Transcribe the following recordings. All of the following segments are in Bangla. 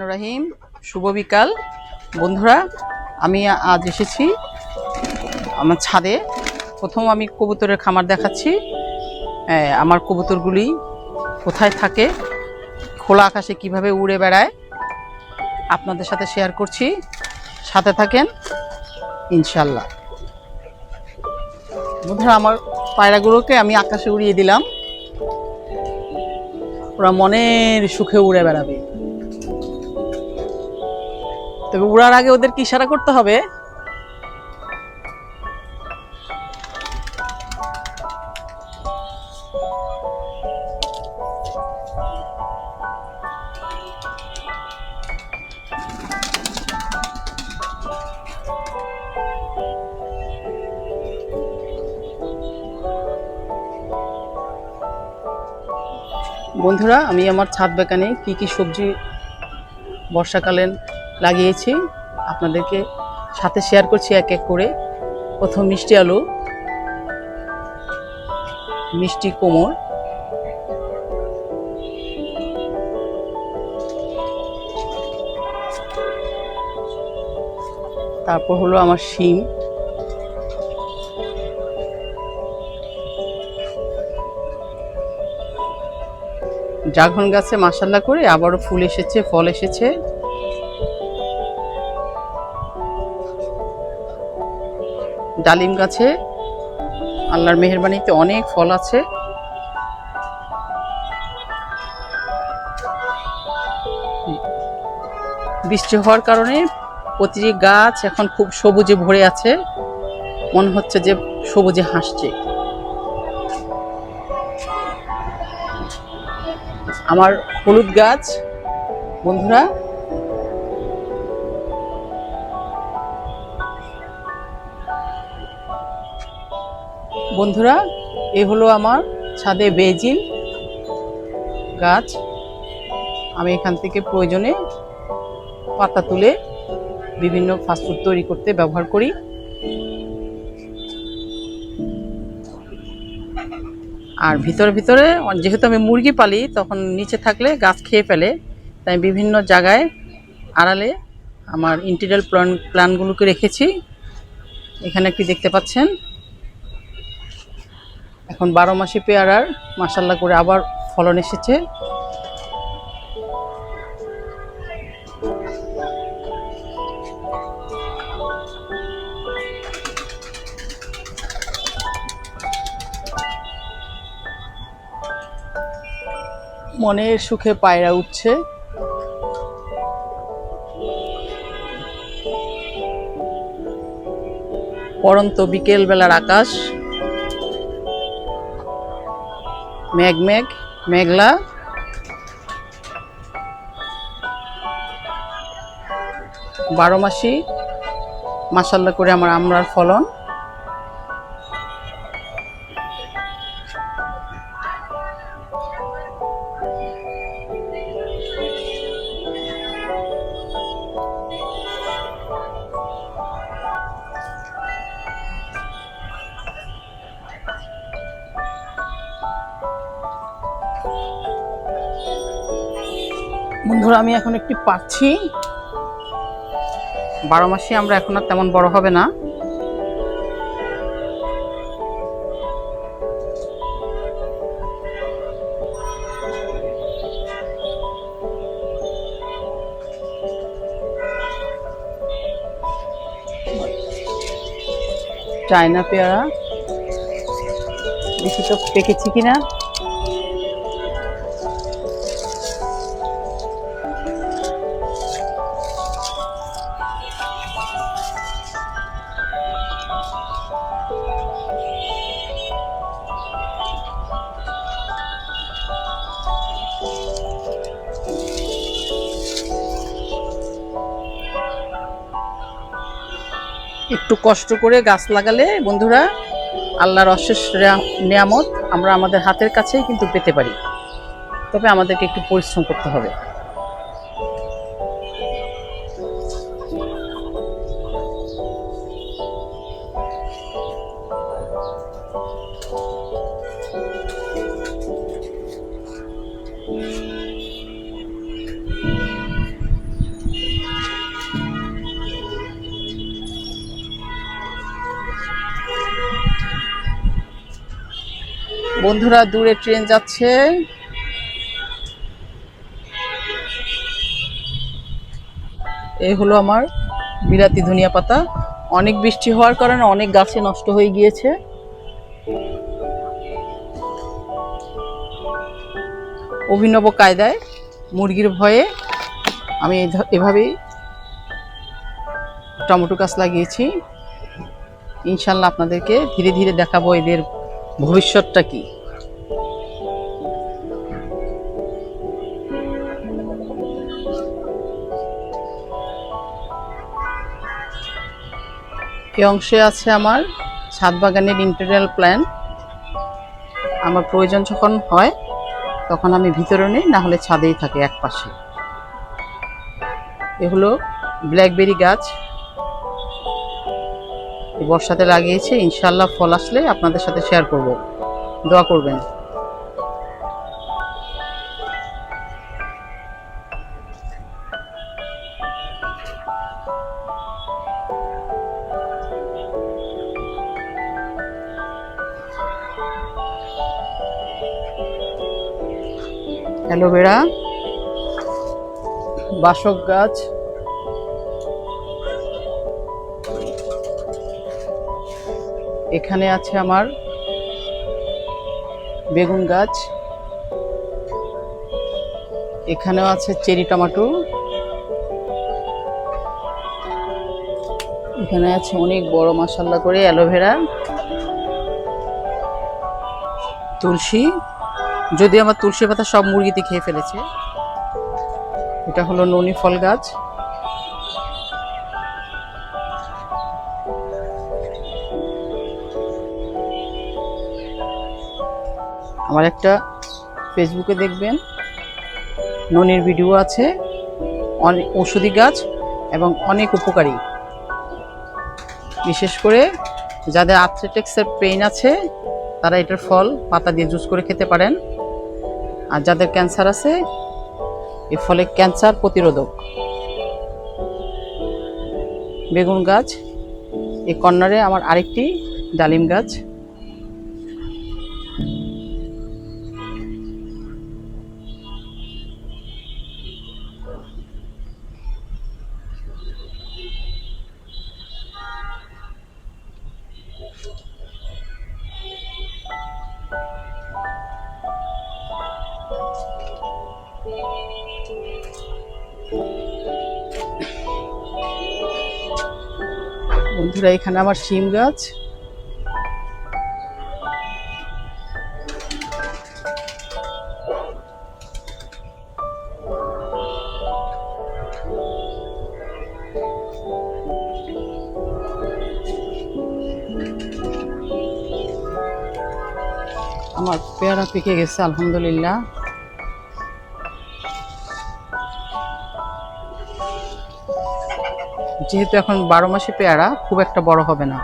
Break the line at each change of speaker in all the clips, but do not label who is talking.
রাহিম, শুভ বিকাল। বন্ধুরা, আমি আজ এসেছি আমার ছাদে। প্রথম আমি কবুতরের খামার দেখাচ্ছি। আমার কবুতরগুলি কোথায় থাকে, খোলা আকাশে কীভাবে উড়ে বেড়ায়, আপনাদের সাথে শেয়ার করছি। সাথে থাকেন ইনশাল্লাহ বন্ধুরা, আমার পায়রাগুলোকে আমি আকাশে উড়িয়ে দিলাম। ওরা মনের সুখে উড়ে বেড়াবে। তবে উড়ার আগে ওদের কি ইশারা করতে হবে। বন্ধুরা, আমি আমার ছাদ বাগানে কি কি সবজি বর্ষাকালীন লাগিয়েছি। আপনাদেরকে সাথে শেয়ার করছি এক এক করে। প্রথম মিষ্টি আলু, মিষ্টি কোমর। তারপর হলো আমার শিম। ড্রাগন গাছে মাসাল্লা করে আবারও ফুল এসেছে, ফল এসেছে। ডালিম গাছে। আল্লাহর মেহরবানিতে অনেক ফল আছে। বৃষ্টি হওয়ার কারণে প্রতিটি গাছ এখন খুব সবুজে ভরে আছে। মনে হচ্ছে যে সবুজে হাসছে। আমার হলুদ গাছ, বন্ধুরা বন্ধুরা, এ হলো আমার ছাদে বেজিল গাছ। আমি এখান থেকে প্রয়োজনে পাতা তুলে বিভিন্ন ফাস্টফুড তৈরি করতে ব্যবহার করি। আর ভিতরে ভিতরে, যেহেতু আমি মুরগি পালি, তখন নিচে থাকলে গাছ খেয়ে ফেলে। তাই বিভিন্ন জায়গায় আড়ালে আমার ইন্টিরিয়াল প্ল্যান প্ল্যানগুলোকে রেখেছি। এখানে একটি দেখতে পাচ্ছেন? এখন বারো মাসি পেয়ারার মাসাল্লা করে আবার ফলন এসেছে। মনের সুখে পায়রা উঠছে। পরন্ত বিকেল বেলার আকাশ। মেঘ মেঘ মেঘলা। বারো মাসি মাসাল্লা করে আমার আমরার ফলন। বন্ধুরা, আমি এখন একটি পাচ্ছি। বারো মাসে আমরা এখন আর তেমন বড় হবে না। চায়না পেয়ারা। দেখি তো পেকেছি কিনা। একটু কষ্ট করে গাছ লাগালে, বন্ধুরা, আল্লাহর অশেষ নিয়ামত আমরা আমাদের হাতের কাছেই কিন্তু পেতে পারি। তবে আমাদেরকে একটু পরিশ্রম করতে হবে। বন্ধুরা, দূরে ট্রেন যাচ্ছে। এই হলো আমার বিলাতি ধনিয়া পাতা। অনেক বৃষ্টি হওয়ার কারণে অনেক গাছে নষ্ট হয়ে গিয়েছে। অভিনব কায়দায় মুরগির ভয়ে আমি এভাবেই টমেটো গাছ লাগিয়েছি। ইনশাল্লাহ আপনাদেরকে ধীরে ধীরে দেখাবো এদের ভবিষ্যৎটা কি। এই অংশে আছে আমার ছাদ বাগানের ইন্টেরিয়াল প্ল্যান আমার প্রয়োজন যখন হয়, তখন আমি ভিতরে নেই না হলে ছাদেই থাকে এক পাশে। এ হলো ব্ল্যাকবেরি গাছ। বর্ষাতে লাগিয়েছি ইনশাল্লাহ ফল আসলে আপনাদের সাথে শেয়ার করব। দোয়া করবেন। অ্যালোভেরা বাসক গাছ। এখানে আছে আমার বেগুন গাছ। এখানেও আছে চেরি টমাটো। এখানে আছে অনেক বড় মশাল্লা করে অ্যালোভেরা। তুলসী। যদি আমার তুলসী পাতা সব মুরগিতে খেয়ে ফেলেছে। এটা হলো ননি ফল গাছ। আমার একটা ফেসবুকে দেখবেন। ননির ভিডিও আছে। অনেক ওষুধি গাছ এবং অনেক উপকারী। বিশেষ করে যাদের আর্থ্রেটিক্সের পেইন আছে, তারা এটার ফল পাতা দিয়ে জুস করে খেতে পারেন। আর যাদের ক্যান্সার আছে, এর ফলে ক্যান্সার প্রতিরোধক। বেগুন গাছ, এই কর্নারে আমার আরেকটি ডালিম গাছ। বন্ধুরা এখানে আমার শিম গাছ। আমার পেয়ারা পেকে গেছে আলহামদুলিল্লাহ। যেহেতু এখন বারো মাসে পেয়ারা খুব একটা বড় হবে না।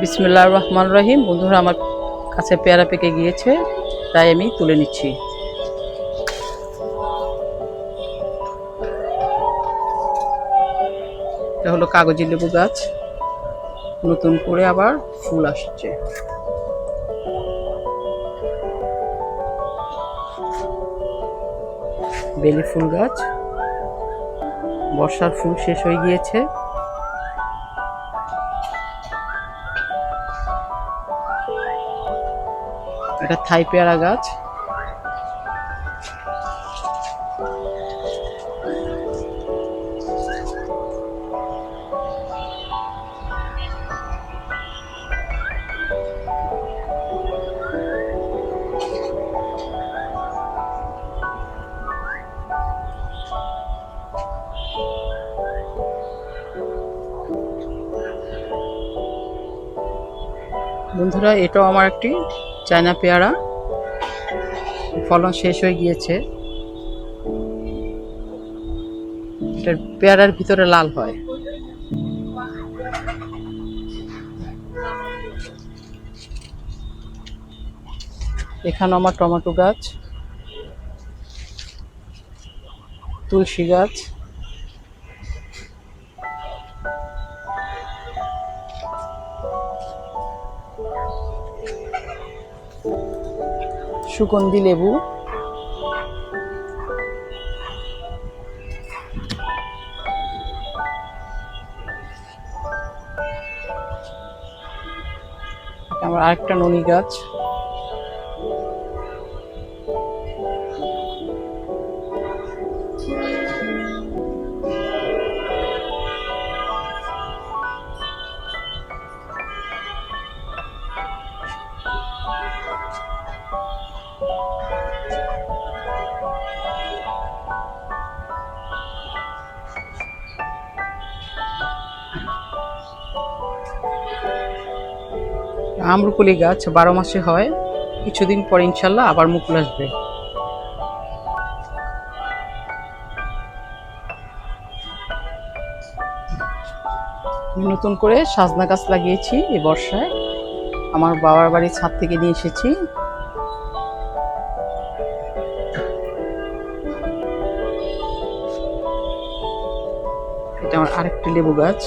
বিসমুল্লাহ রহমান রহিম। বন্ধুরা, আমার কাছে পেয়ারা পেকে গিয়েছে, তাই আমি তুলে নিচ্ছি। এটা হলো কাগজি লেবু গাছ। নতুন করে আবার ফুল আসছে। বেলি ফুল গাছ। বর্ষার ফুল শেষ হয়ে গিয়েছে। এটা থাই পেয়ারা গাছ। বন্ধুরা এটাও আমার একটি চায়না পেয়ারা। ফলন শেষ হয়ে গিয়েছে। পেয়ারার ভিতরে লাল হয়। এখানে আমার টমেটো গাছ, তুলসী গাছ। সুগন্ধি লেবু। আমার আরেকটা ননি গাছ। আম্রকুলি গাছ বারো মাসে হয়। কিছুদিন পর ইনশাল্লাহ আবার মুকুল আসবে। নতুন করে সাজনা গাছ লাগিয়েছি এই বর্ষায়। আমার বাবার বাড়ির ছাদ থেকে নিয়ে এসেছি। এটা আমার আরেকটি লেবু গাছ।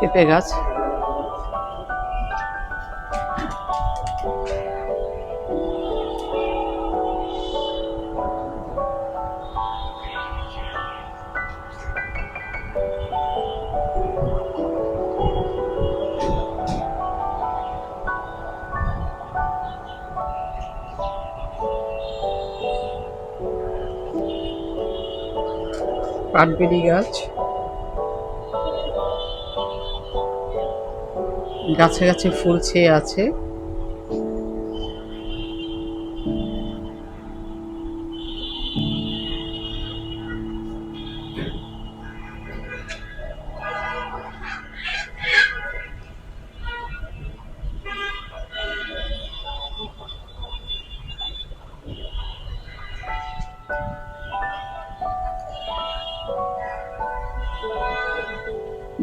পেঁপে গাছ। কাঠবেরি গাছ। গাছে গাছে ফুল ছেয়ে আছে।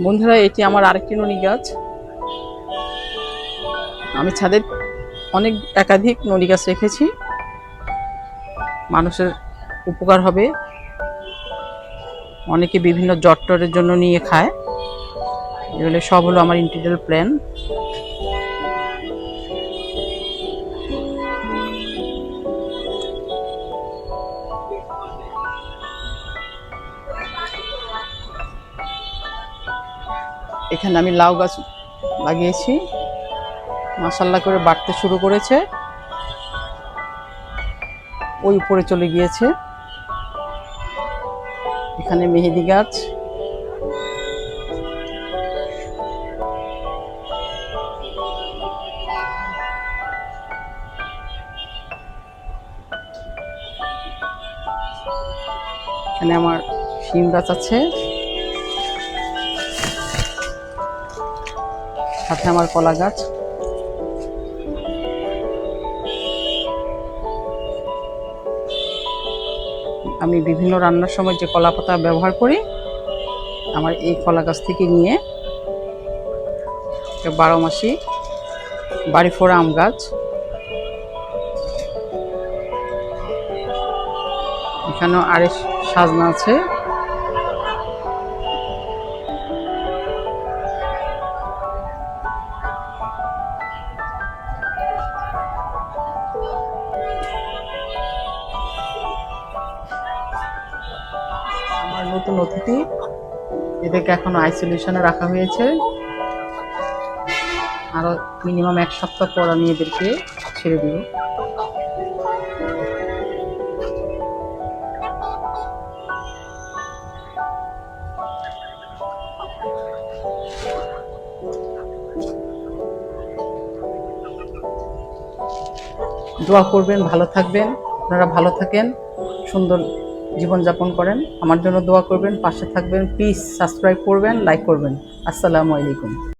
বন্ধুরা এটি আমার আরেকটি ননি গাছ। আমি ছাদের অনেক একাধিক নড়ি গাছ রেখেছি। মানুষের উপকার হবে। অনেকে বিভিন্ন জট্টরের জন্য নিয়ে খায়। এগুলো সব হলো আমার ইন্টিরিয়াল প্ল্যান এখানে আমি লাউ গাছ লাগিয়েছি। মাসাল্লা করে বাড়তে শুরু করেছে। ওই উপরে চলে গিয়েছে। এখানে মেহেদি গাছ। এখানে আমার শিম গাছ আছে। সাথে আমার কলা গাছ। আমি বিভিন্ন রান্নার সময় যে কলা পাতা ব্যবহার করি, আমার এই কলা গাছ থেকে নিয়ে বারো মাসি বাড়ি ফোড়া আম গাছ। এখানেও আরে সাজনা আছে। এদেরকে এখন আইসোলেশনে রাখা হয়েছে। আরও মিনিমাম এক সপ্তাহ পর আমি এদেরকে ছেড়ে দিব। দোয়া করবেন, ভালো থাকবেন। আপনারা ভালো থাকেন। সুন্দর জীবনযাপন করেন। আমার জন্য দোয়া করবেন, পাশে থাকবেন প্লিজ সাবস্ক্রাইব করবেন লাইক করবেন। আসসালামু আলাইকুম।